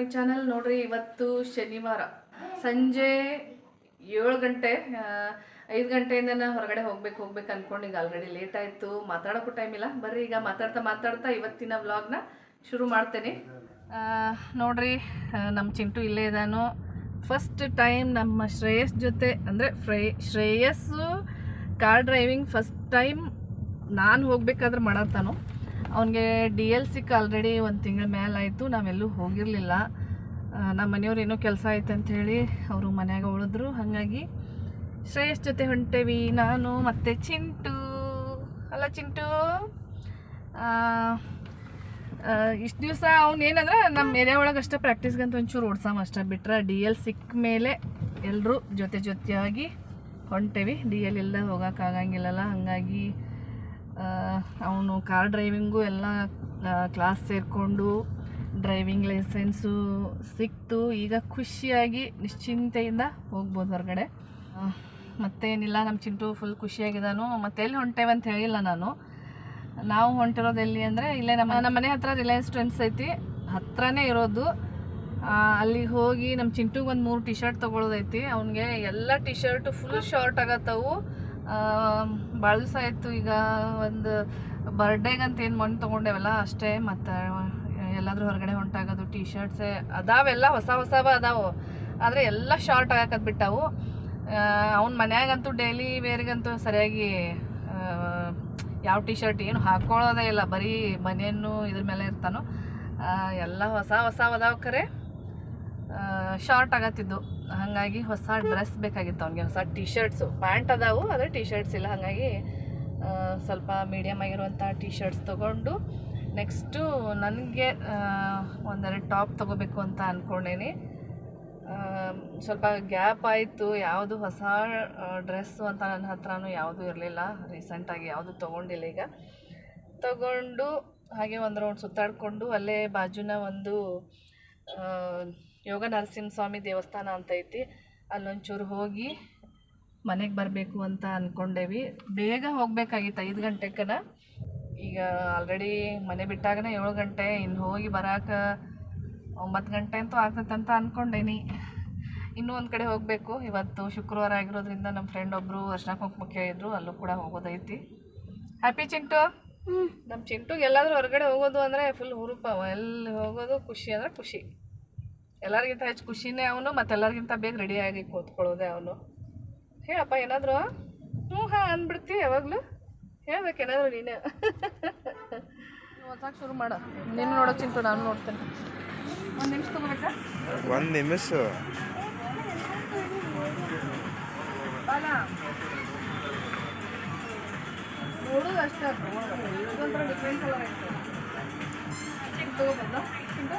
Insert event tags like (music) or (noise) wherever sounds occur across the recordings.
My channel ನೋಡ್ರಿ ಇವತ್ತು ಶನಿವಾರ. ಸಂಜೆ ಏಳು ಗಂಟೆ ಐದು ಗಂಟೆಯಿಂದ ಹೊರಗಡೆ ಹೋಗ್ಬೇಕು ಹೋಗ್ಬೇಕು ಅನ್ಕೊಂಡು ಈಗ ಆಲ್ರೆಡಿ ಲೇಟ್ ಆಯ್ತು. ಮಾತಾಡೋಕ್ಕೂ ಟೈಮ್ ಇಲ್ಲ. ಬರ್ರಿ, ಈಗ ಮಾತಾಡ್ತಾ ಮಾತಾಡ್ತಾ ಇವತ್ತಿನ ವ್ಲಾಗ್ನ ಶುರು ಮಾಡ್ತೇನೆ. ನೋಡ್ರಿ ನಮ್ಮ ಚಿಂಟು ಇಲ್ಲೇ ಇದ್ದಾನು ಫಸ್ಟ್ ಟೈಮ್ ನಮ್ಮ ಶ್ರೇಯಸ್ ಜೊತೆ, ಅಂದರೆ free, Shreyas car driving first time ನಾನು ಹೋಗ್ಬೇಕಾದ್ರೆ ಮಾಡತ್ತಾನು. ಅವನಿಗೆ ಡಿ ಎಲ್ ಸಿಕ್ ಆಲ್ರೆಡಿ ಒಂದು ತಿಂಗಳ ಮೇಲಾಯಿತು ನಾವೆಲ್ಲೂ ಹೋಗಿರಲಿಲ್ಲ. ನಮ್ಮ ಮನೆಯವ್ರು ಏನೋ ಕೆಲಸ ಆಯ್ತು ಅಂಥೇಳಿ ಅವರು ಮನ್ಯಾಗ ಉಳಿದ್ರು. ಹಾಗಾಗಿ ಶ್ರೇಯಸ್ ಜೊತೆ ಹೊಂಟೇವಿ ನಾನು ಮತ್ತು ಚಿಂಟು. ಅಲ್ಲ ಚಿಂಟು ಇಷ್ಟು ದಿವಸ ಅವ್ನು ಏನಂದ್ರೆ ನಮ್ಮ ಏರಿಯಾ ಒಳಗೆ ಅಷ್ಟೇ ಪ್ರಾಕ್ಟೀಸ್ಗಂತ ಒಂಚೂರು ಓಡ್ಸಾಮ ಅಷ್ಟೇ. ಬಿಟ್ರೆ ಡಿ ಎಲ್ ಸಿಕ್ಕ ಮೇಲೆ ಎಲ್ಲರೂ ಜೊತೆ ಜೊತೆಯಾಗಿ ಹೊಂಟೇವಿ. ಡಿ ಎಲ್ ಇಲ್ಲದೆ ಹೋಗೋಕ್ಕಾಗಂಗಿಲ್ಲಲ್ಲ ಹಾಗಾಗಿ ಅವನು ಕಾರ್ ಡ್ರೈವಿಂಗು ಎಲ್ಲ ಕ್ಲಾಸ್ ಸೇರಿಕೊಂಡು ಡ್ರೈವಿಂಗ್ ಲೈಸೆನ್ಸು ಸಿಕ್ತು. ಈಗ ಖುಷಿಯಾಗಿ, ನಿಶ್ಚಿಂತೆಯಿಂದ ಹೋಗ್ಬೋದು ಹೊರಗಡೆ. ಮತ್ತೇನಿಲ್ಲ ನಮ್ಮ ಚಿಂಟು ಫುಲ್ ಖುಷಿಯಾಗಿದ್ದಾನು. ಮತ್ತೆ ಎಲ್ಲಿ ಹೊಂಟೇವಂತ ಹೇಳಿಲ್ಲ ನಾನು. ನಾವು ಹೊಂಟಿರೋದು ಎಲ್ಲಿ ಅಂದರೆ, ಇಲ್ಲೇ ನಮ್ಮ ನಮ್ಮ ಮನೆ ಹತ್ರ ರಿಲಯನ್ಸ್ ಟ್ರೆಂಡ್ಸ್ ಐತಿ. ಹತ್ರನೇ ಇರೋದು. ಅಲ್ಲಿಗೆ ಹೋಗಿ ನಮ್ಮ ಚಿಂಟುಗೆ ಒಂದು ಮೂರು ಟಿ ಶರ್ಟ್ ತೊಗೊಳೋದೈತಿ. ಅವ್ನಿಗೆ ಎಲ್ಲ ಟಿ ಶರ್ಟು ಫುಲ್ ಶಾರ್ಟ್ ಆಗತ್ತವು. ಭಾಳ ದಿವಸ ಆಯಿತು. ಈಗ ಒಂದು ಬರ್ಡೇಗಂತ ಏನು ಮಣ್ಣು ತೊಗೊಂಡೇವಲ್ಲ, ಅಷ್ಟೇ. ಮತ್ತು ಎಲ್ಲಾದರೂ ಹೊರಗಡೆ ಹೊಂಟಾಗೋದು ಟಿ ಶರ್ಟ್ಸೇ ಅದಾವೆಲ್ಲ ಹೊಸ ಹೊಸವ ಅದಾವು. ಆದರೆ ಎಲ್ಲ ಶಾರ್ಟ್ ಆಗಕತ್ಬಿಟ್ಟವು ಅವ್ನ ಮನ್ಯಾಗಂತೂ ಡೈಲಿ ವೇರ್ಗಂತೂ ಸರಿಯಾಗಿ ಯಾವ ಟಿ ಶರ್ಟ್ ಏನು ಹಾಕ್ಕೊಳ್ಳೋದೇ ಇಲ್ಲ. ಬರೀ ಮನೆಯನ್ನು ಇದ್ರ ಮೇಲೆ ಇರ್ತಾನೋ. ಎಲ್ಲ ಹೊಸ ಹೊಸ ಅದಾವ ಖರೆ ಶಾರ್ಟ್ ಆಗತ್ತಿದ್ದು. ಹಾಗಾಗಿ ಹೊಸ ಡ್ರೆಸ್ ಬೇಕಾಗಿತ್ತು ಅವ್ನಿಗೆ, ಹೊಸ ಟಿ ಶರ್ಟ್ಸು ಪ್ಯಾಂಟ್ ಅದಾವು, ಆದರೆ ಟಿ ಶರ್ಟ್ಸ್ ಇಲ್ಲ. ಹಾಗಾಗಿ ಸ್ವಲ್ಪ ಮೀಡಿಯಮ್ ಆಗಿರುವಂಥ ಟಿ ಶರ್ಟ್ಸ್ ತೊಗೊಂಡು ನೆಕ್ಸ್ಟು ನನಗೆ ಒಂದೆರಡು ಟಾಪ್ ತೊಗೋಬೇಕು ಅಂತ ಅಂದ್ಕೊಂಡೇನೆ ಸ್ವಲ್ಪ ಗ್ಯಾಪ್ ಆಯಿತು. ಯಾವುದು ಹೊಸ ಡ್ರೆಸ್ಸು ಅಂತ ನನ್ನ ಹತ್ರನೂ ಯಾವುದೂ ಇರಲಿಲ್ಲ. ರೀಸೆಂಟಾಗಿ ಯಾವುದು ತೊಗೊಂಡಿಲ್ಲ ಈಗ. ತಗೊಂಡು, ಹಾಗೆ ಒಂದು ರೌಂಡ್ ಸುತ್ತಾಡಿಕೊಂಡು, ಅಲ್ಲೇ ಬಾಜುನ ಒಂದು ಯೋಗ ನರಸಿಂಹಸ್ವಾಮಿ ದೇವಸ್ಥಾನ ಅಂತ ಐತಿ. ಅಲ್ಲೊಂಚೂರು ಹೋಗಿ ಮನೆಗೆ ಬರಬೇಕು ಅಂತ ಅಂದ್ಕೊಂಡೇವಿ ಬೇಗ ಹೋಗ್ಬೇಕಾಗಿತ್ತು ಐದು ಗಂಟೆಕನ. ಈಗ ಆಲ್ರೆಡಿ ಮನೆ ಬಿಟ್ಟಾಗನೇ ಏಳು ಗಂಟೆ ಇನ್ನು ಹೋಗಿ ಬರಾಕ ಒಂಬತ್ತು ಗಂಟೆ ಅಂತೂ ಆಗ್ತೈತೆ ಅಂತ ಅಂದ್ಕೊಂಡೇನಿ ಇನ್ನೂ ಒಂದು ಕಡೆ ಹೋಗಬೇಕು. ಇವತ್ತು ಶುಕ್ರವಾರ ಆಗಿರೋದ್ರಿಂದ ನಮ್ಮ ಫ್ರೆಂಡ್ ಒಬ್ಬರು ಅರ್ಶನ ಮುಖ್ಯ ಇದ್ದರು ಅಲ್ಲೂ ಕೂಡ ಹೋಗೋದೈತಿ. ಹ್ಯಾಪಿ ಚಿಂಟು? ನಮ್ಮ ಚಿಂಟುಗೆ ಎಲ್ಲಾದರೂ ಹೊರಗಡೆ ಹೋಗೋದು ಅಂದರೆ ಫುಲ್ ಹುರುಪ. ಎಲ್ಲಿ ಹೋಗೋದು ಖುಷಿ ಅಂದರೆ ಖುಷಿ. ಎಲ್ಲರಿಗಿಂತ ಹೆಚ್ಚು ಖುಷಿನೇ ಅವನು ಮತ್ತೆ ಎಲ್ಲರಿಗಿಂತ ಬೇಗ ರೆಡಿಯಾಗಿ ಕೂತ್ಕೊಳ್ಳೋದೆ ಅವನು. ಹೇಳಪ್ಪ ಏನಾದರೂ? ಹ್ಞೂ ಹಾಂ ಅಂದ್ಬಿಡ್ತಿ ಯಾವಾಗಲೂ. ಹೇಳ್ಬೇಕೇನಾದರೂ ನೀನು. ಓದ್ಸಕ್ಕೆ ಶುರು ಮಾಡ. ನೀನು ನೋಡೋ ಚಿಂತು ನಾನು ನೋಡ್ತೇನೆ. ಒಂದು ನಿಮಿಷ ತಗೋಬೇಕಾ ಒಂದು ನಿಮಿಷ. ನೋಡೋದು ಅಷ್ಟೇ. ಇದೊಂಥರ ಡಿಫ್ರೆಂಟ್ ಕಲರ್ ಐತೆ ಚಿಕ್ಕ ಚಿಂಟು?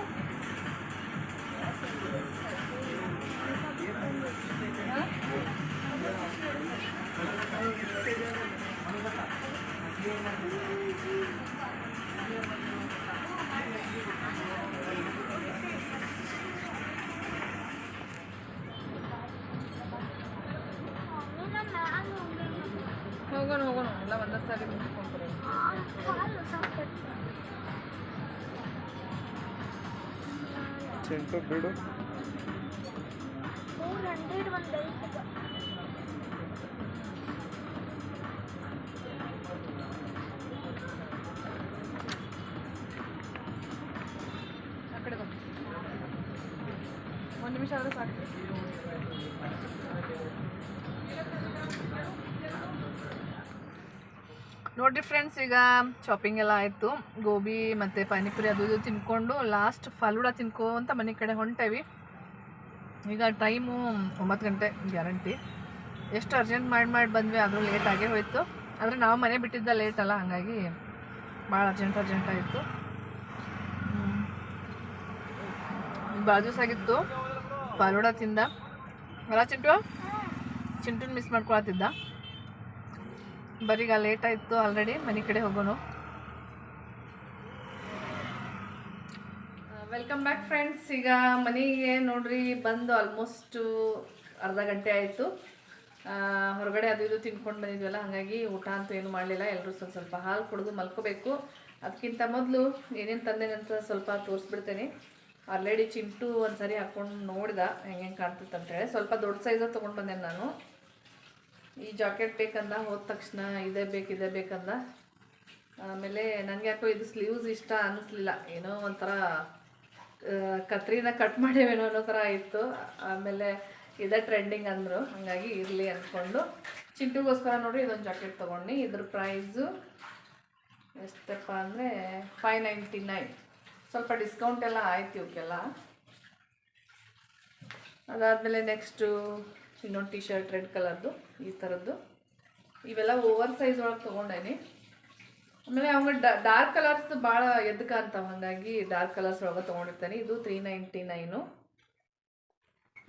ಹೋಗೋಣ ಹೋಗೋಣ. ಎಲ್ಲ ಒಂದೇ ಸಾರಿ ಮುಗಿಸ್ಕೊಂಡ್ರೆ ಚಿಂಟು ಬಿಡು. ಆ ನೋಡಿರಿ ಫ್ರೆಂಡ್ಸ್ ಈಗ ಶಾಪಿಂಗ್ ಎಲ್ಲ ಆಯಿತು. ಗೋಬಿ ಮತ್ತು ಪಾನಿಪುರಿ ಅದು ಇದು ತಿನ್ಕೊಂಡು ಲಾಸ್ಟ್ ಫಲೂಡ ತಿನ್ಕೋ ಅಂತ ಮನೆ ಕಡೆ ಹೊಂಟೇವಿ. ಈಗ ಟೈಮು ಒಂಬತ್ತು ಗಂಟೆ ಗ್ಯಾರಂಟಿ. ಎಷ್ಟು ಅರ್ಜೆಂಟ್ ಮಾಡಿ ಮಾಡಿ ಬಂದ್ವಿ, ಆದರೂ ಲೇಟಾಗೇ ಹೋಯಿತು. ಆದರೆ ನಾವು ಮನೆ ಬಿಟ್ಟಿದ್ದ ಲೇಟ್ ಅಲ್ಲ, ಹಾಗಾಗಿ ಭಾಳ ಅರ್ಜೆಂಟ್ ಅರ್ಜೆಂಟ್ ಆಯಿತು. ಭಾಳ ಫಾಲೂಡ ತಿಂದ ಅಲ್ಲ ಚಿಂಟು? ಚಿಂಟುನ ಮಿಸ್ ಮಾಡ್ಕೊಳತ್ತಿದ್ದ. ಬರೀಗ ಲೇಟ್ ಆಯಿತು ಆಲ್ರೆಡಿ ಮನೆ ಕಡೆ ಹೋಗೋಣ ವೆಲ್ಕಮ್ ಬ್ಯಾಕ್ ಫ್ರೆಂಡ್ಸ್ ಈಗ ಮನೆಗೆ ನೋಡ್ರಿ, ಬಂದು ಆಲ್ಮೋಸ್ಟು ಅರ್ಧ ಗಂಟೆ ಆಯಿತು. ಹೊರಗಡೆ ಅದು ಇದು ತಿನ್ಕೊಂಡು ಬಂದಿದ್ವಲ್ಲ, ಹಾಗಾಗಿ ಊಟ ಅಂತೂ ಏನು ಮಾಡಲಿಲ್ಲ. ಎಲ್ಲರೂ ಸ್ವಲ್ಪ ಸ್ವಲ್ಪ ಹಾಲು ಕುಡಿದು ಮಲ್ಕೋಬೇಕು. ಅದಕ್ಕಿಂತ ಮೊದಲು ಏನೇನು ತಂದೇನಂತ ಸ್ವಲ್ಪ ತೋರಿಸ್ಬಿಡ್ತೇನೆ. ಆಲ್ರೆಡಿ ಚಿಂಟು ಒಂದ್ಸರಿ ಹಾಕೊಂಡು ನೋಡಿದ, ಹೆಂಗೆ ಹೆಂಗೆ ಕಾಣ್ತಿತ್ತು ಅಂತೇಳಿ ಸ್ವಲ್ಪ ದೊಡ್ಡ ಸೈಜ ತೊಗೊಂಡು ಬಂದೆ ನಾನು. ಈ ಜಾಕೆಟ್ ಬೇಕಂದ, ಹೋದ ತಕ್ಷಣ ಇದೇ ಬೇಕು, ಇದೇ ಬೇಕಂದ ಆಮೇಲೆ ನನಗೆ ಯಾಕೋ ಇದು ಸ್ಲೀವ್ಸ್ ಇಷ್ಟ ಅನ್ನಿಸ್ಲಿಲ್ಲ ಏನೋ ಒಂಥರ ಕತ್ರಿನ ಕಟ್ ಮಾಡೇವೇನೋ ಅನ್ನೋ ಥರ ಇತ್ತು. ಆಮೇಲೆ ಇದೇ ಟ್ರೆಂಡಿಂಗ್ ಅಂದರು. ಹಾಗಾಗಿ ಇರಲಿ ಅಂದ್ಕೊಂಡು ಚಿಂಟುಗೋಸ್ಕರ ನೋಡಿ ಇದೊಂದು ಜಾಕೆಟ್ ತೊಗೊಂಡು. ಇದ್ರ ಪ್ರೈಸು ಎಷ್ಟಪ್ಪ ಅಂದರೆ ಫೈವ್ ನೈಂಟಿ ನೈನ್ ಸ್ವಲ್ಪ ಡಿಸ್ಕೌಂಟ್ ಎಲ್ಲ ಆಯ್ತು ಇವಕ್ಕೆಲ್ಲ. ಅದಾದಮೇಲೆ ನೆಕ್ಸ್ಟು ಇನ್ನೊಂದು ಟಿ ಶರ್ಟ್ ರೆಡ್ ಕಲರ್ದು ಈ ಥರದ್ದು ಇವೆಲ್ಲ ಓವರ್ ಸೈಜ್ ಒಳಗೆ ತೊಗೊಂಡೇನಿ. ಆಮೇಲೆ ಅವಾಗ ಡಾರ್ಕ್ ಕಲರ್ಸ್ ಭಾಳ ಎದ್ದು ಅಂತ ಹಾಗಾಗಿ ಡಾರ್ಕ್ ಕಲರ್ಸ್ ಒಳಗೆ ತೊಗೊಂಡಿರ್ತೇನೆ. ಇದು ತ್ರೀ ನೈಂಟಿ ನೈನು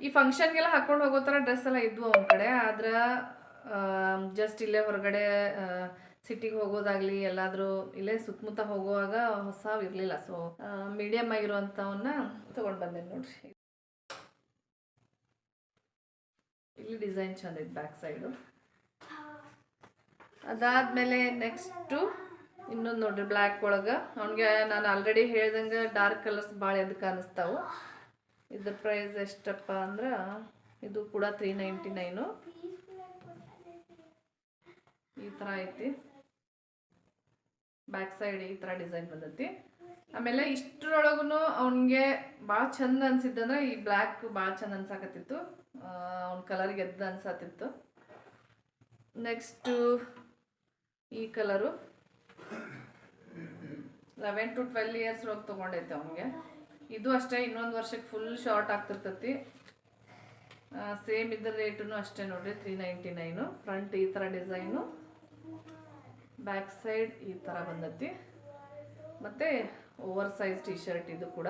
ಈ ಫಂಕ್ಷನ್ಗೆಲ್ಲ ಹಾಕೊಂಡು ಹೋಗೋ ಥರ ಡ್ರೆಸ್ ಎಲ್ಲ ಇದ್ವು ಅವ್ನ ಕಡೆ. ಆದ್ರೆ ಜಸ್ಟ್ ಇಲ್ಲೇ ಹೊರಗಡೆ ಸಿಟಿಗೆ ಹೋಗೋದಾಗ್ಲಿ ಎಲ್ಲಾದರೂ ಇಲ್ಲೇ ಸುತ್ತಮುತ್ತ ಹೋಗುವಾಗ ಹೊಸ ಇರಲಿಲ್ಲ ಸೊ ಮೀಡಿಯಮ್ ಆಗಿರುವಂಥವನ್ನ ತೊಗೊಂಡು ಬಂದೆ ನೋಡ್ರಿ. ಇಲ್ಲಿ ಡಿಸೈನ್ ಚಂದ ಇದೆ ಬ್ಯಾಕ್ ಸೈಡು ಅದಾದಮೇಲೆ ನೆಕ್ಸ್ಟು ಇನ್ನೊಂದು ನೋಡ್ರಿ ಬ್ಲ್ಯಾಕ್ ಒಳಗೆ. ಅವ್ನಿಗೆ ನಾನು ಆಲ್ರೆಡಿ ಹೇಳ್ದಂಗೆ ಡಾರ್ಕ್ ಕಲರ್ಸ್ ಭಾಳ ಎದಕ್ಕೆ ಅನ್ನಿಸ್ತಾವು ಇದ್ರ ಪ್ರೈಸ್ ಎಷ್ಟಪ್ಪ ಅಂದ್ರೆ ಇದು ಕೂಡ ತ್ರೀ ನೈಂಟಿ ನೈನು ಈ ಥರ ಐತಿ. ಬ್ಯಾಕ್ ಸೈಡ್ ಈ ಥರ ಡಿಸೈನ್ ಬಂದೈತಿ. ಆಮೇಲೆ ಇಷ್ಟರೊಳಗೂ ಅವನಿಗೆ ಭಾಳ ಚಂದ ಅನ್ಸಿದ್ದಂದ್ರೆ ಈ ಬ್ಲ್ಯಾಕ್ ಭಾಳ ಚಂದ ಅನ್ಸಾಕತ್ತಿತ್ತು. ಅವ್ನ ಕಲರ್ಗೆ ಎದ್ದು ಅನ್ಸತ್ತಿತ್ತು ನೆಕ್ಸ್ಟು ಈ colour eleven to twelve years ಒಳಗೆ ತೊಗೊಂಡೈತೆ ಅವನಿಗೆ. ಇದು ಅಷ್ಟೇ, ಇನ್ನೊಂದು ವರ್ಷಕ್ಕೆ ಫುಲ್ ಶಾರ್ಟ್ ಆಗ್ತಿರ್ತೈತಿ. ಸೇಮ್ ಇದ್ರ ರೇಟು ಅಷ್ಟೇ ನೋಡಿರಿ ತ್ರೀ ನೈಂಟಿ ನೈನು ಫ್ರಂಟ್ ಈ ಥರ ಡಿಸೈನು ಬ್ಯಾಕ್ ಸೈಡ್ ಈ ಥರ ಬಂದೈತಿ. ಮತ್ತು ಓವರ್ ಸೈಜ್ ಟೀ ಶರ್ಟ್ ಇದು ಕೂಡ.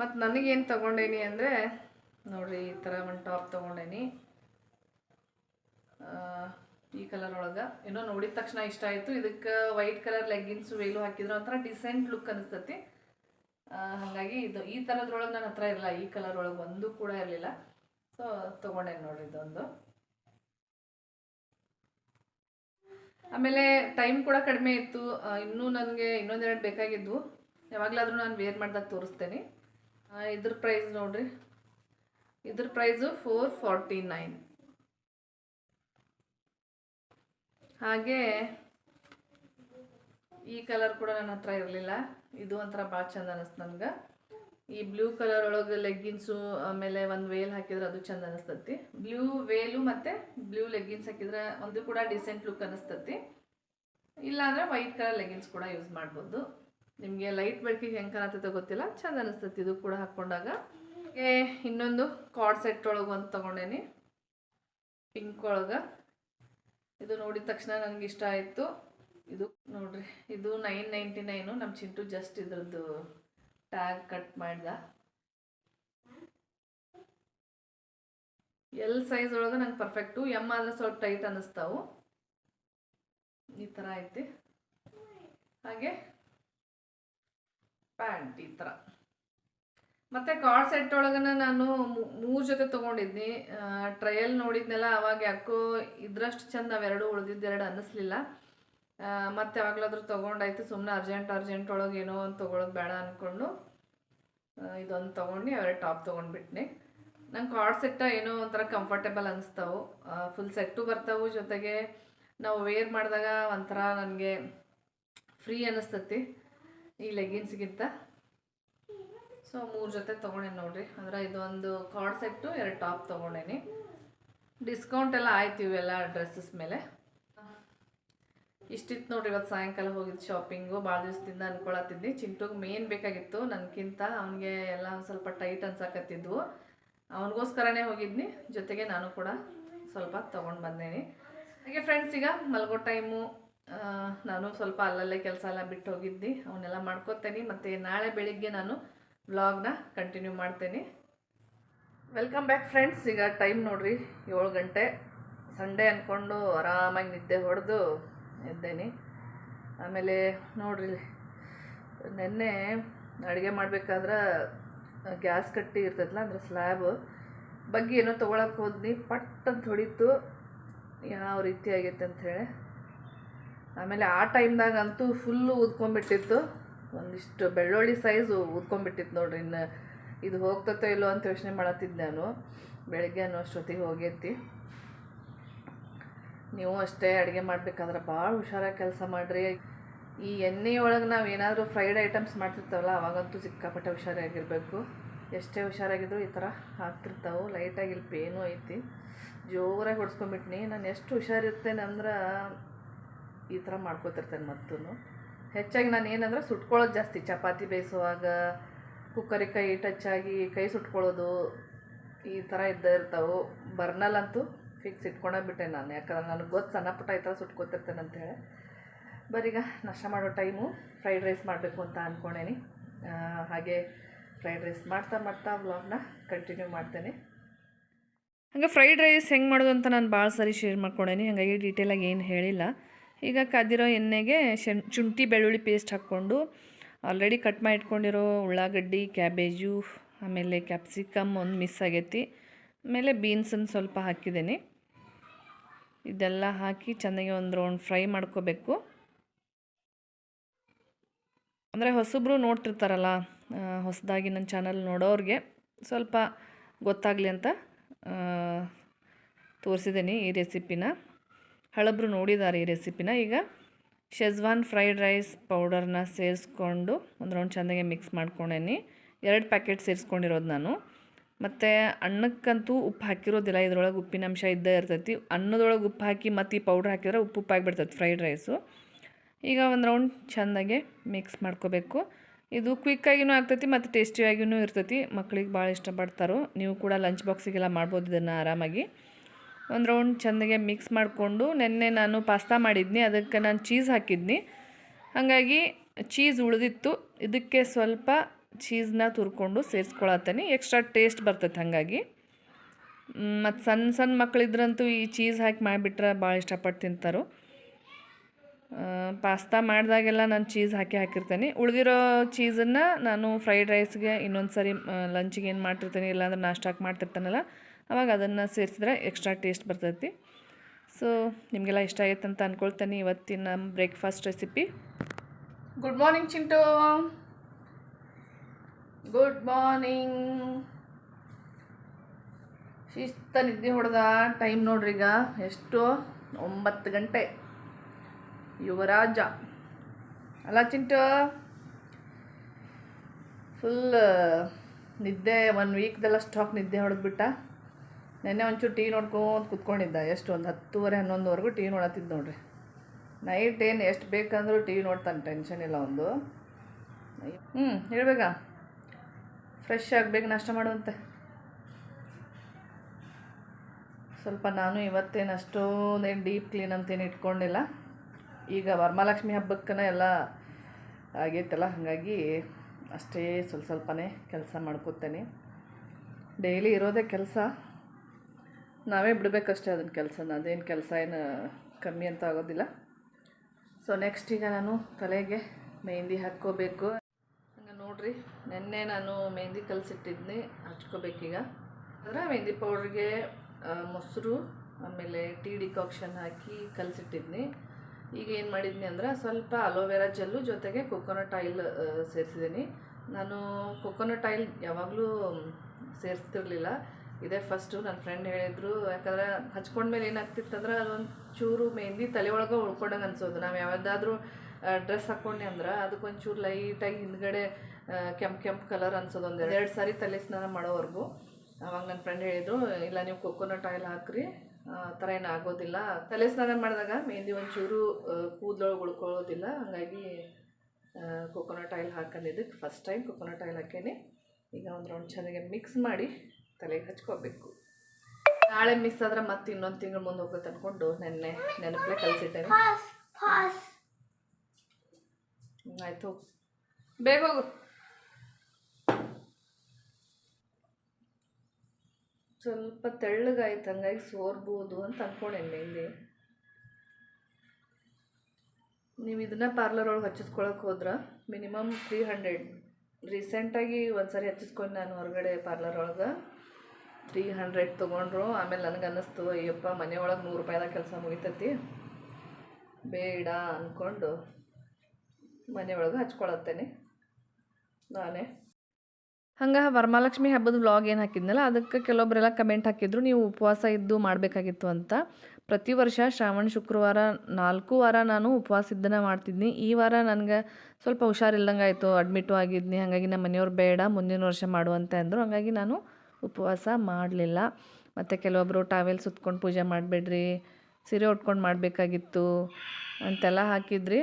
ಮತ್ತು ನನಗೇನು ತೊಗೊಂಡೇನಿ ಅಂದರೆ, ನೋಡಿರಿ ಈ ಥರ ಒಂದು ಟಾಪ್ ತೊಗೊಂಡೇನಿ. ಈ ಕಲರ್ ಒಳಗೆ. ಏನೋ ನೋಡಿದ ತಕ್ಷಣ ಇಷ್ಟ ಆಯಿತು. ಇದಕ್ಕೆ ವೈಟ್ ಕಲರ್ ಲೆಗ್ಗಿನ್ಸ್ ವೇಲು ಹಾಕಿದ್ರು ಒಂಥರ ಡಿಸೆಂಟ್ ಲುಕ್ ಅನಿಸ್ತತಿ. ಹಾಗಾಗಿ ಇದು ಈ ಥರದ್ರೊಳಗೆ ನನ್ನ ಹತ್ರ ಇರಲ್ಲ ಈ ಕಲರ್ ಒಳಗೆ ಒಂದು ಕೂಡ ಇರಲಿಲ್ಲ. ಸೊ ತೊಗೊಂಡೇನೆ ನೋಡಿ ಇದೊಂದು. ಆಮೇಲೆ ಟೈಮ್ ಕೂಡ ಕಡಿಮೆ ಇತ್ತು. ಇನ್ನೂ ನನಗೆ ಇನ್ನೊಂದೆರಡು ಬೇಕಾಗಿದ್ವು. ಯಾವಾಗಲಾದರೂ ನಾನು ವೇರ್ ಮಾಡಿದಾಗ ತೋರಿಸ್ತೇನೆ. ಇದ್ರ ಪ್ರೈಸ್ ನೋಡ್ರಿ. ಇದ್ರ ಪ್ರೈಸು ಫೋರ್ ಫಾರ್ಟಿ ನೈನ್ ಹಾಗೆ ಈ ಕಲರ್ ಕೂಡ ನನ್ನ ಹತ್ರ ಇರಲಿಲ್ಲ. ಇದು ಒಂಥರ ಭಾಳ ಚಂದ ಅನ್ನಿಸ್ತು ನನ್ಗೆ. ಈ ಬ್ಲೂ ಕಲರ್ ಒಳಗೆ ಲೆಗ್ಗಿನ್ಸು, ಆಮೇಲೆ ಒಂದು ವೇಲ್ ಹಾಕಿದ್ರೆ ಅದು ಚಂದ ಅನಿಸ್ತತಿ. ಬ್ಲೂ ವೇಲು ಮತ್ತು ಬ್ಲೂ ಲೆಗ್ಗಿನ್ಸ್ ಹಾಕಿದ್ರೆ ಒಂದು ಕೂಡ ಡಿಸೆಂಟ್ ಲುಕ್ ಅನಿಸ್ತತಿ. ಇಲ್ಲಾಂದರೆ ವೈಟ್ ಕಲರ್ ಲೆಗ್ಗಿನ್ಸ್ ಕೂಡ ಯೂಸ್ ಮಾಡ್ಬೋದು. ನಿಮಗೆ ಲೈಟ್ ಬೆಳಕಿಗೆ ಹೆಂಗೆ ಕಾಣತ್ತೆ ಗೊತ್ತಿಲ್ಲ, ಚಂದ ಅನಿಸ್ತತಿ ಇದು ಕೂಡ ಹಾಕ್ಕೊಂಡಾಗ ಇನ್ನೊಂದು ಕಾರ್ಡ್ ಸೆಟ್ ಒಳಗೆ ಒಂದು ತೊಗೊಂಡೇನಿ. ಪಿಂಕ್ ಒಳಗೆ. ಇದು ನೋಡಿದ ತಕ್ಷಣ ನನಗೆ ಇಷ್ಟ ಆಯಿತು. ಇದು ನೋಡ್ರಿ, ಇದು ನೈನ್ ನೈಂಟಿ ನೈನು ನಮ್ಮ ಚಿಂಟು ಜಸ್ಟ್ ಇದ್ರದ್ದು ಟ್ಯಾಗ್ ಕಟ್ ಮಾಡ್ದ. ಎಲ್ ಸೈಜ್ ಒಳಗೆ ನಂಗೆ ಪರ್ಫೆಕ್ಟು ಎಂ ಆದರೆ ಸ್ವಲ್ಪ ಟೈಟ್ ಅನ್ನಿಸ್ತಾವು ಈ ಥರ ಐತಿ. ಹಾಗೆ ಪ್ಯಾಂಟ್ ಈ ಥರ ಮತ್ತು ಕಾರ್ಡ್ ಸೆಟ್ ಒಳಗನ ನಾನು ಮೂರು ಜೊತೆ ತೊಗೊಂಡಿದ್ನಿ. ಟ್ರಯಲ್ ನೋಡಿದ್ನೆಲ್ಲ, ಅವಾಗ ಯಾಕೋ ಇದ್ರಷ್ಟು ಚಂದ ಅವೆರಡು ಉಳಿದಿದ್ದೆರಡು ಅನ್ನಿಸ್ಲಿಲ್ಲ ಮತ್ತು ಯಾವಾಗಲಾದ್ರೂ ತೊಗೊಂಡಾಯ್ತು ಸುಮ್ಮನೆ ಅರ್ಜೆಂಟ್ ಅರ್ಜೆಂಟ್ ಒಳಗೆ ಏನೋ ಒಂದು ತೊಗೊಳೋದು ಬೇಡ ಅಂದ್ಕೊಂಡು ಇದೊಂದು ತೊಗೊಂಡು ಎರಡು ಟಾಪ್ ತೊಗೊಂಡ್ಬಿಟ್ನಿ. ನಂಗೆ ಕಾರ್ಡ್ ಸೆಟ್ಟ ಏನೋ ಒಂಥರ ಕಂಫರ್ಟೇಬಲ್ ಅನಿಸ್ತಾವು. ಫುಲ್ ಸೆಟ್ಟು ಬರ್ತಾವು. ಜೊತೆಗೆ ನಾವು ವೇರ್ ಮಾಡಿದಾಗ ಒಂಥರ ನನಗೆ ಫ್ರೀ ಅನ್ನಿಸ್ತತಿ ಈ ಲೆಗಿನ್ಸ್ಗಿಂತ ಸೊ ಮೂರು ಜೊತೆ ತೊಗೊಂಡೇನಿ ನೋಡಿರಿ. ಅಂದ್ರೆ ಇದೊಂದು ಕಾರ್ಡ್ ಸೆಟ್ಟು ಎರಡು ಟಾಪ್ ತೊಗೊಂಡೇನಿ. ಡಿಸ್ಕೌಂಟ್ ಎಲ್ಲ ಆಯ್ತು ಇವೆಲ್ಲ ಡ್ರೆಸ್ಸಸ್ ಮೇಲೆ. ಇಷ್ಟಿತ್ತು ನೋಡ್ರಿ ಇವತ್ತು ಸಾಯಂಕಾಲ ಹೋಗಿದ್ದು ಶಾಪಿಂಗು ಭಾಳ ದಿವಸದಿಂದ ಅನ್ಕೊಳತ್ತಿದ್ದೆ ಚಿಂಟುಗೆ ಮೇನ್ ಬೇಕಾಗಿತ್ತು. ನನಗಿಂತ ಅವನಿಗೆ ಎಲ್ಲ ಒಂದು ಸ್ವಲ್ಪ ಟೈಟ್ ಅನ್ಸಕತ್ತಿದ್ವು. ಅವನಿಗೋಸ್ಕರನೇ ಹೋಗಿದ್ನಿ. ಜೊತೆಗೆ ನಾನು ಕೂಡ ಸ್ವಲ್ಪ ತೊಗೊಂಡು ಬಂದೇನಿ. ಹಾಗೆ ಫ್ರೆಂಡ್ಸ್ ಈಗ ಮಲ್ಗೋ ಟೈಮು ನಾನು ಸ್ವಲ್ಪ ಅಲ್ಲಲ್ಲೇ ಕೆಲಸ ಎಲ್ಲ ಬಿಟ್ಟು ಹೋಗಿದ್ದಿ. ಅವನ್ನೆಲ್ಲ ಮಾಡ್ಕೋತೇನೆ. ಮತ್ತು ನಾಳೆ ಬೆಳಿಗ್ಗೆ ನಾನು ವ್ಲಾಗ್ನ ಕಂಟಿನ್ಯೂ ಮಾಡ್ತೇನೆ. ವೆಲ್ಕಮ್ ಬ್ಯಾಕ್ ಫ್ರೆಂಡ್ಸ್ ಈಗ ಟೈಮ್ ನೋಡ್ರಿ ಏಳು ಗಂಟೆ. ಸಂಡೇ ಅಂದ್ಕೊಂಡು ಆರಾಮಾಗಿ ನಿದ್ದೆ ಹೊಡೆದು ಎದ್ದೇನೆ. ಆಮೇಲೆ ನೋಡ್ರಿ, ನೆನ್ನೆ ಅಡುಗೆ ಮಾಡ್ಬೇಕಾದ್ರೆ ಗ್ಯಾಸ್ ಕಟ್ಟಿ ಇರ್ತೈತಲ್ಲ ಅಂದ್ರೆ ಸ್ಲ್ಯಾಬ್. ಬಗ್ಗೆ ಏನೋ ತೊಗೊಳಕ್ಕೆ ಹೋದ್ನಿ ಪಟ್ ಅಂತ ಹೊಡಿತು. ಯಾವ ರೀತಿ ಆಗೈತೆ ಅಂಥೇಳಿ ಆಮೇಲೆ ಆ ಟೈಮ್ದಾಗ ಅಂತೂ ಫುಲ್ಲು ಊದ್ಕೊಂಡ್ಬಿಟ್ಟಿತ್ತು ಒಂದಿಷ್ಟು ಬೆಳ್ಳುಳ್ಳಿ ಸೈಜು ಊದ್ಕೊಂಬಿಟ್ಟಿತ್ತು ನೋಡ್ರಿ. ಇನ್ನು ಇದು ಹೋಗ್ತತೋ ಇಲ್ಲೋ ಅಂತ ಯೋಚನೆ ಮಾಡತ್ತಿದ್ದೆ ನಾನು. ಬೆಳಗ್ಗೆ ಅನ್ನೋ ಅಷ್ಟೊತ್ತಿಗೆ ಹೋಗೈತಿ. ನೀವು ಅಷ್ಟೇ ಅಡುಗೆ ಮಾಡ್ಬೇಕಾದ್ರೆ ಭಾಳ ಹುಷಾರಾಗಿ ಕೆಲಸ ಮಾಡಿರಿ. ಈ ಎಣ್ಣೆ ನಾವು ಏನಾದರೂ ಫ್ರೈಡ್ ಐಟಮ್ಸ್ ಮಾಡ್ತಿರ್ತಾವಲ್ಲ, ಅವಾಗಂತೂ ಸಿಕ್ಕಾಪಟ್ಟೆ ಹುಷಾರಾಗಿರಬೇಕು. ಎಷ್ಟೇ ಹುಷಾರಾಗಿದ್ರು ಈ ಥರ ಆಗ್ತಿರ್ತಾವೆ. ಲೈಟಾಗಿ ಇಲ್ಲಿ ಪೇನು ಐತಿ. ಜೋರಾಗಿ ಹೊಡ್ಸ್ಕೊಂಬಿಟ್ನಿ ನಾನು ಎಷ್ಟು ಹುಷಾರಿರ್ತೇನೆ ಅಂದ್ರೆ ಈ ಥರ ಮಾಡ್ಕೋತಿರ್ತೇನೆ ಮತ್ತೂ ಹೆಚ್ಚಾಗಿ ನಾನು ಏನಂದ್ರೆ ಸುಟ್ಕೊಳ್ಳೋದು ಜಾಸ್ತಿ. ಚಪಾತಿ ಬೇಯಿಸುವಾಗ ಕುಕ್ಕರಿಗೆ ಕೈ ಟಚ್ ಆಗಿ ಕೈ ಸುಟ್ಕೊಳ್ಳೋದು ಈ ಥರ ಇದ್ದ ಇರ್ತಾವೆ. ಬರ್ನಲ್ ಅಂತೂ ಫಿಕ್ಸ್ ಇಟ್ಕೊಂಡೇ ಬಿಟ್ಟೆ ನಾನು. ಯಾಕಂದ್ರೆ ನನಗೆ ಗೊತ್ತು ಸಣ್ಣ ಪುಟ್ಟ ಈ ಥರ ಸುಟ್ಕೋತಿರ್ತೇನೆ ಅಂತೇಳಿ ಬರೀಗ ನಾಷ್ಟ ಮಾಡೋ ಟೈಮು ಫ್ರೈಡ್ ರೈಸ್ ಮಾಡಬೇಕು ಅಂತ ಅಂದ್ಕೊಂಡೇನಿ ಹಾಗೆ ಫ್ರೈಡ್ ರೈಸ್ ಮಾಡ್ತಾ ಮಾಡ್ತಾ ವ್ಲಾಗ್ನ ಕಂಟಿನ್ಯೂ ಮಾಡ್ತೇನೆ. ಹಂಗೆ ಫ್ರೈಡ್ ರೈಸ್ ಹೆಂಗೆ ಮಾಡೋದು ಅಂತ ನಾನು ಭಾಳ ಸರಿ ಶೇರ್ ಮಾಡ್ಕೊಂಡೇನಿ. ಹಾಗಾಗಿ ಡೀಟೇಲಾಗಿ ಏನು ಹೇಳಿಲ್ಲ. ಈಗ ಕಾದಿರೋ ಎಣ್ಣೆಗೆ ಶುಂಠಿ, ಬೆಳ್ಳುಳ್ಳಿ ಪೇಸ್ಟ್ ಹಾಕ್ಕೊಂಡು ಆಲ್ರೆಡಿ ಕಟ್ ಮಾಡಿ ಇಟ್ಕೊಂಡಿರೋ ಉಳ್ಳಾಗಡ್ಡಿ ಕ್ಯಾಬೇಜು ಆಮೇಲೆ ಕ್ಯಾಪ್ಸಿಕಮ್ ಒಂದು ಮಿಸ್ ಆಗೈತಿ. ಆಮೇಲೆ ಬೀನ್ಸನ್ನು ಸ್ವಲ್ಪ ಹಾಕಿದ್ದೀನಿ. ಇದೆಲ್ಲ ಹಾಕಿ ಚೆನ್ನಾಗಿ ಒಂದು ರೌಂಡ್ ಫ್ರೈ ಮಾಡ್ಕೋಬೇಕು. ಅಂದರೆ ಹೊಸಬ್ರು ನೋಡ್ತಿರ್ತಾರಲ್ಲ ಹೊಸದಾಗಿ ನನ್ನ ಚಾನಲ್ ನೋಡೋರಿಗೆ ಸ್ವಲ್ಪ ಗೊತ್ತಾಗಲಿ ಅಂತ ತೋರಿಸಿದ್ದೀನಿ ಈ ರೆಸಿಪಿನ. ಹಳಬ್ರು ನೋಡಿದ್ದಾರೆ ಈ ರೆಸಿಪಿನ. ಈಗ ಶೆಜ್ವಾನ್ ಫ್ರೈಡ್ ರೈಸ್ ಪೌಡರ್ನ ಸೇರಿಸ್ಕೊಂಡು ಒಂದು ರೌಂಡ್ ಚೆನ್ನಾಗಿ ಮಿಕ್ಸ್ ಮಾಡ್ಕೊಂಡೇನಿ ಎರಡು ಪ್ಯಾಕೆಟ್ ಸೇರಿಸ್ಕೊಂಡಿರೋದು ನಾನು. ಮತ್ತು ಅನ್ನಕ್ಕಂತೂ ಉಪ್ಪು ಹಾಕಿರೋದಿಲ್ಲ, ಇದ್ರೊಳಗೆ ಉಪ್ಪಿನ ಅಂಶ ಇದ್ದೇ ಇರ್ತೈತಿ. ಅನ್ನದೊಳಗೆ ಉಪ್ಪು ಹಾಕಿ ಮತ್ತು ಈ ಪೌಡ್ರ್ ಹಾಕಿದ್ರೆ ಉಪ್ಪು ಉಪ್ಪು ಆಗಿಬಿಡ್ತೈತಿ ಫ್ರೈಡ್ ರೈಸು ಈಗ ಒಂದು ರೌಂಡ್ ಚೆಂದಾಗೆ ಮಿಕ್ಸ್ ಮಾಡ್ಕೋಬೇಕು. ಇದು ಕ್ವಿಕ್ಕಾಗಿನೂ ಆಗ್ತೈತಿ ಮತ್ತು ಟೇಸ್ಟಿಯಾಗಿಯೂ ಇರ್ತೈತಿ. ಮಕ್ಳಿಗೆ ಭಾಳ ಇಷ್ಟಪಡ್ತಾರೋ, ನೀವು ಕೂಡ ಲಂಚ್ ಬಾಕ್ಸಿಗೆಲ್ಲ ಮಾಡ್ಬೋದು ಇದನ್ನು ಆರಾಮಾಗಿ. ಒಂದು ರೌಂಡ್ ಚೆಂದಾಗೆ ಮಿಕ್ಸ್ ಮಾಡಿಕೊಂಡು ನೆನ್ನೆ ನಾನು ಪಾಸ್ತಾ ಮಾಡಿದ್ನಿ, ಅದಕ್ಕೆ ನಾನು ಚೀಸ್ ಹಾಕಿದ್ನಿ. ಹಾಗಾಗಿ ಚೀಸ್ ಉಳಿದಿತ್ತು. ಇದಕ್ಕೆ ಸ್ವಲ್ಪ ಚೀಸ್ನ ತುರ್ಕೊಂಡು ಸೇರಿಸ್ಕೊಳತ್ತೇನೆ. ಎಕ್ಸ್ಟ್ರಾ ಟೇಸ್ಟ್ ಬರ್ತೈತೆ ಹಾಗಾಗಿ. ಮತ್ತು ಸಣ್ಣ ಸಣ್ಣ ಮಕ್ಕಳಿದ್ರಂತೂ ಈ ಚೀಸ್ ಹಾಕಿ ಮಾಡಿಬಿಟ್ರೆ ಭಾಳ ಇಷ್ಟಪಟ್ಟು ತಿಂತಾರೋ. ಪಾಸ್ತಾ ಮಾಡಿದಾಗೆಲ್ಲ ನಾನು ಚೀಸ್ ಹಾಕಿ ಹಾಕಿರ್ತೇನೆ. ಉಳಿದಿರೋ ಚೀಸನ್ನು ನಾನು ಫ್ರೈಡ್ ರೈಸ್ಗೆ ಇನ್ನೊಂದು ಸರಿ ಲಂಚಿಗೆ ಏನು ಮಾಡ್ತಿರ್ತೀನಿ, ಇಲ್ಲಾಂದ್ರೆ ನಾಷ್ಟಾಕ್ ಮಾಡ್ತಿರ್ತಾನಲ್ಲ, ಅವಾಗ ಅದನ್ನು ಸೇರಿಸಿದ್ರೆ ಎಕ್ಸ್ಟ್ರಾ ಟೇಸ್ಟ್ ಬರ್ತೈತಿ. ಸೊ ನಿಮಗೆಲ್ಲ ಇಷ್ಟ ಆಗೈತೆ ಅಂತ ಅಂದ್ಕೊಳ್ತೀನಿ ಇವತ್ತಿನ breakfast recipe good morning Chintu. Good morning ಶಿಸ್ತ ನಿದ್ದೆ ಹೊಡೆದ ಟೈಮ್ ನೋಡ್ರಿ ಈಗ. ಎಷ್ಟು? ಒಂಬತ್ತು ಗಂಟೆ. ಯುವರಾಜ. ಅಲ್ಲ ಚಿಂಟು. ಫುಲ್ ನಿದ್ದೆ ಒನ್ ವೀಕ್ದೆಲ್ಲ ಸ್ಟಾಕ್ ನಿದ್ದೆ ಹೊಡೆದ್ಬಿಟ್ಟ ನೆನ್ನೆ ಒಂಚೂರು ಟೀ ನೋಡ್ಕೊಂತ ಕುತ್ಕೊಂಡಿದ್ದ. ಎಷ್ಟು? ಒಂದು ಹತ್ತುವರೆ, ಹನ್ನೊಂದುವರೆಗೂ ಟೀ ನೋಡತ್ತಿದ್ದು ನೋಡ್ರಿ. ನೈಟ್ ಏನು ಎಷ್ಟು ಬೇಕಂದ್ರೂ ಟಿ ವಿ ನೋಡ್ತಾನೆ ಟೆನ್ಷನ್ ಇಲ್ಲ ಒಂದು. ಹ್ಞೂ ಹೇಳ್ಬೇಕಾ ಫ್ರೆಶ್ ಆಗಬೇಕು, ನಾಷ್ಟ ಮಾಡುವಂತೆ. ಸ್ವಲ್ಪ ನಾನು ಇವತ್ತೇನು ಅಷ್ಟೊಂದೇನು ಡೀಪ್ ಕ್ಲೀನ್ ಅಂತೇನು ಇಟ್ಕೊಂಡಿಲ್ಲ. ಈಗ ವರಮಹಾಲಕ್ಷ್ಮಿ ಹಬ್ಬಕ್ಕನ ಎಲ್ಲ ಆಗೈತಲ್ಲ, ಹಾಗಾಗಿ ಅಷ್ಟೇ ಸ್ವಲ್ಪ ಸ್ವಲ್ಪನೇ ಕೆಲಸ ಮಾಡ್ಕೋತೇನೆ. ಡೈಲಿ ಇರೋದೇ ಕೆಲಸ. ನಾವೇ ಬಿಡಬೇಕಷ್ಟೇ ಅದನ್ನ ಕೆಲಸನ, ಅದೇನು ಕೆಲಸ ಏನು ಕಮ್ಮಿ ಅಂತ ಆಗೋದಿಲ್ಲ. ಸೊ ನೆಕ್ಸ್ಟ್ ಈಗ ನಾನು ತಲೆಗೆ ಮೆಹಂದಿ ಹಾಕ್ಕೋಬೇಕು. ನೋಡ್ರಿ, ನಿನ್ನೆ ನಾನು ಮೆಹಂದಿ ಕಲಸಿಟ್ಟಿದ್ನಿ, ಹಚ್ಕೋಬೇಕೀಗ. ಅಂದ್ರೆ ಮೆಹಂದಿ ಪೌಡ್ರಿಗೆ ಮೊಸರು, ಆಮೇಲೆ ಟೀ ಡಿಕಾಕ್ಷನ್ ಹಾಕಿ ಕಲಸಿಟ್ಟಿದ್ನಿ. ಈಗ ಏನು ಮಾಡಿದ್ನಿ ಅಂದ್ರೆ ಸ್ವಲ್ಪ ಅಲೋವೆರಾ ಜೆಲ್ಲು ಜೊತೆಗೆ ಕೊಕೊನಟ್ ಆಯಿಲ್ ಸೇರಿಸಿದ್ದೀನಿ ನಾನು ಕೊಕೊನಟ್ ಆಯಿಲ್ ಯಾವಾಗಲೂ ಸೇರಿಸ್ತಿರ್ಲಿಲ್ಲ. ಇದೇ ಫಸ್ಟು ನನ್ನ ಫ್ರೆಂಡ್ ಹೇಳಿದರು, ಯಾಕಂದ್ರೆ ಹಚ್ಕೊಂಡ್ಮೇಲೆ ಏನಾಗ್ತಿತ್ತಂದ್ರೆ ಅದೊಂದು ಚೂರು ಮೆಹಂದಿ ತಲೆ ಒಳಗೆ ಉಳ್ಕೊಂಡಂಗೆ ಅನ್ಸೋದು. ನಾವು ಯಾವುದಾದ್ರೂ ಡ್ರೆಸ್ ಹಾಕ್ಕೊಂಡೆ ಅಂದ್ರೆ ಅದಕ್ಕೊಂಚೂರು ಲೈಟಾಗಿ ಹಿಂದ್ಗಡೆ ಕೆಂಪು ಕೆಂಪು ಕಲರ್ ಅನ್ಸೋದು ಒಂದು ಎರಡು ಸಾರಿ ತಲೆ ಸ್ನಾನ ಮಾಡೋವರೆಗೂ. ಅವಾಗ ನನ್ನ ಫ್ರೆಂಡ್ ಹೇಳಿದ್ರು ಇಲ್ಲ ನೀವು ಕೊಕೊನಟ್ ಆಯಿಲ್ ಹಾಕ್ರಿ. ಆ ಥರ ಏನು ಆಗೋದಿಲ್ಲ. ತಲೆ ಸ್ನಾನ ಮಾಡಿದಾಗ ಮೆಹಂದಿ ಒಂಚೂರು ಕೂದಲೊಳಗೆ ಉಳ್ಕೊಳ್ಳೋದಿಲ್ಲ. ಹಾಗಾಗಿ ಕೊಕೊನಟ್ ಆಯಿಲ್ ಹಾಕೊಂಡಿದ್ದಕ್ಕೆ ಫಸ್ಟ್ ಟೈಮ್ ಕೊಕೊನಟ್ ಆಯಿಲ್ ಹಾಕೇನಿ. ಈಗ ಒಂದು ರೌಂಡ್ ಚೆನ್ನಾಗಿ ಮಿಕ್ಸ್ ಮಾಡಿ ತಲೆಗೆ ಹಚ್ಕೋಬೇಕು. ನಾಳೆ ಮಿಸ್ ಆದ್ರೆ ಮತ್ತೆ ಇನ್ನೊಂದು ತಿಂಗಳು ಮುಂದೆ ಹೋಗುತ್ತೆ ಅಂದ್ಕೊಂಡು ನೆನ್ನೆ ನೆನಪೇ ಕಲಿಸಿಟ್ಟೇನೆ ಆಯಿತು ಬೇಗ ಹೋಗು. ಸ್ವಲ್ಪ ತೆಳ್ಳಗಾಯ್ತು ಹಂಗಾಗಿ ಸೋರ್ಬೋದು ಅಂತ ಅಂದ್ಕೊಂಡೇನೆ ಇಲ್ಲಿ ನೀವು ಇದನ್ನ ಪಾರ್ಲರ್ ಒಳಗೆ ಹಚ್ಚಿಸ್ಕೊಳಕ್ಕೆ ಹೋದ್ರೆ ಮಿನಿಮಮ್ ತ್ರೀ ಹಂಡ್ರೆಡ್ ರೀಸೆಂಟಾಗಿ ಒಂದು ಸರಿ ಹಚ್ಚಿಸ್ಕೊಂಡು ನಾನು ಹೊರಗಡೆ ಪಾರ್ಲರ್ ಒಳಗೆ. ತ್ರೀ ಹಂಡ್ರೆಡ್ ತೊಗೊಂಡ್ರು, ಆಮೇಲೆ ನನಗೆ ಅನ್ನಿಸ್ತು ಅಯ್ಯಪ್ಪ, ಮನೆ ಒಳಗೆ ನೂರು ರೂಪಾಯಿದಾಗ ಕೆಲಸ ಮುಗಿತೈತಿ. ಬೇಡ ಅಂದ್ಕೊಂಡು ಮನೆಯೊಳಗೆ ಹಚ್ಕೊಳತ್ತೇನೆ. ನಾನೇ ಹಂಗೆ ವರಮಹಾಲಕ್ಷ್ಮಿ ಹಬ್ಬದ ವ್ಲಾಗ್ ಏನು ಹಾಕಿದ್ನಲ್ಲ, ಅದಕ್ಕೆ ಕೆಲವೊಬ್ಬರೆಲ್ಲ ಕಮೆಂಟ್ ಹಾಕಿದ್ರು, ನೀವು ಉಪವಾಸ ಇದ್ದು ಮಾಡಬೇಕಾಗಿತ್ತು ಅಂತ. ಪ್ರತಿ ವರ್ಷ ಶ್ರಾವಣ, ಶುಕ್ರವಾರ ನಾಲ್ಕು ವಾರ ನಾನು ಉಪವಾಸ ಇದ್ದನ ಮಾಡ್ತಿದ್ನಿ. ಈ ವಾರ ನನಗೆ ಸ್ವಲ್ಪ ಹುಷಾರಿಲ್ದಂಗೆ ಆಯಿತು ಅಡ್ಮಿಟು ಆಗಿದ್ನಿ. ಹಾಗಾಗಿ ನಮ್ಮ ಮನೆಯವ್ರು ಬೇಡ, ಮುಂದಿನ ವರ್ಷ ಮಾಡುವಂತೆ ಅಂದರು. ಹಾಗಾಗಿ ನಾನು ಉಪವಾಸ ಮಾಡಲಿಲ್ಲ. ಮತ್ತು ಕೆಲವೊಬ್ಬರು ಟಾವೆಲ್ ಸುತ್ಕೊಂಡು ಪೂಜೆ ಮಾಡಬೇಡ್ರಿ, ಸೀರೆ ಉಟ್ಕೊಂಡು ಮಾಡಬೇಕಾಗಿತ್ತು ಅಂತೆಲ್ಲ ಹಾಕಿದ್ರಿ.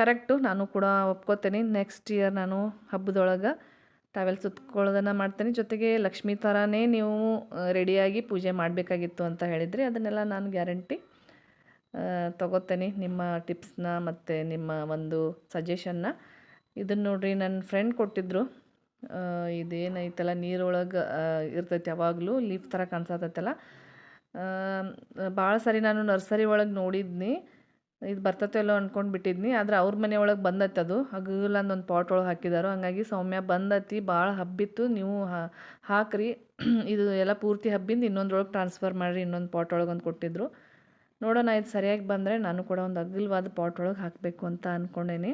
ಕರೆಕ್ಟು, ನಾನು ಕೂಡ ಒಪ್ಕೋತೀನಿ. ನೆಕ್ಸ್ಟ್ ಇಯರ್ ನಾನು ಹಬ್ಬದೊಳಗೆ ಟಾವೆಲ್ ಸುತ್ಕೊಳ್ಳೋದನ್ನು ಮಾಡ್ತೀನಿ. ಜೊತೆಗೆ ಲಕ್ಷ್ಮೀ ಥರನೇ ನೀವು ರೆಡಿಯಾಗಿ ಪೂಜೆ ಮಾಡಬೇಕಾಗಿತ್ತು ಅಂತ ಹೇಳಿದರೆ. ಅದನ್ನೆಲ್ಲ ನಾನು ಗ್ಯಾರಂಟಿ ತಗೋತೇನೆ. ನಿಮ್ಮ ಟಿಪ್ಸ್ನ ಮತ್ತು ನಿಮ್ಮ ಒಂದು ಸಜೆಷನ್ನ ಇದನ್ನು ನೋಡಿರಿ ನನ್ನ ಫ್ರೆಂಡ್ ಕೊಟ್ಟಿದ್ದರು ಇದೇನೈತಲ್ಲ, ನೀರೊಳಗೆ ಇರ್ತೈತೆ ಯಾವಾಗಲೂ ಲೀಫ್ ಥರ ಕಾಣಿಸತ್ತೈತಲ್ಲ ಭಾಳ ಸರಿ ನಾನು ನರ್ಸರಿ ಒಳಗೆ ನೋಡಿದ್ನಿ. ಇದು ಬರ್ತೈತೋ ಅಂದ್ಕೊಂಡು ಬಿಟ್ಟಿದ್ನಿ. ಆದ್ರೆ ಅವ್ರ ಮನೆಯೊಳಗೆ ಬಂದೈತೆ ಅದು. ಒಂದು ಪಾಟ್ ಒಳಗೆ ಹಾಕಿದಾರೋ. ಹಂಗಾಗಿ ಸೌಮ್ಯ ಬಂದೈತಿ. ಭಾಳ ಹಬ್ಬಿತ್ತು. ನೀವು ಹಾಕ್ರಿ. (clears throat) ಇದು ಎಲ್ಲ ಪೂರ್ತಿ ಹಬ್ಬಿಂದ ಇನ್ನೊಂದ್ರೊಳಗೆ ಟ್ರಾನ್ಸ್ಫರ್ ಮಾಡಿರಿ. ಇನ್ನೊಂದು ಪಾಟ್ ಒಳಗೆ ಒಂದು ಕೊಟ್ಟಿದ್ರು. ನೋಡೋಣ, ಇದು ಸರಿಯಾಗಿ ಬಂದರೆ ನಾನು ಕೂಡ ಒಂದು ಅಗಲವಾದ ಪಾಟ್ ಒಳಗೆ ಹಾಕಬೇಕು ಅಂತ ಅಂದ್ಕೊಂಡೇನಿ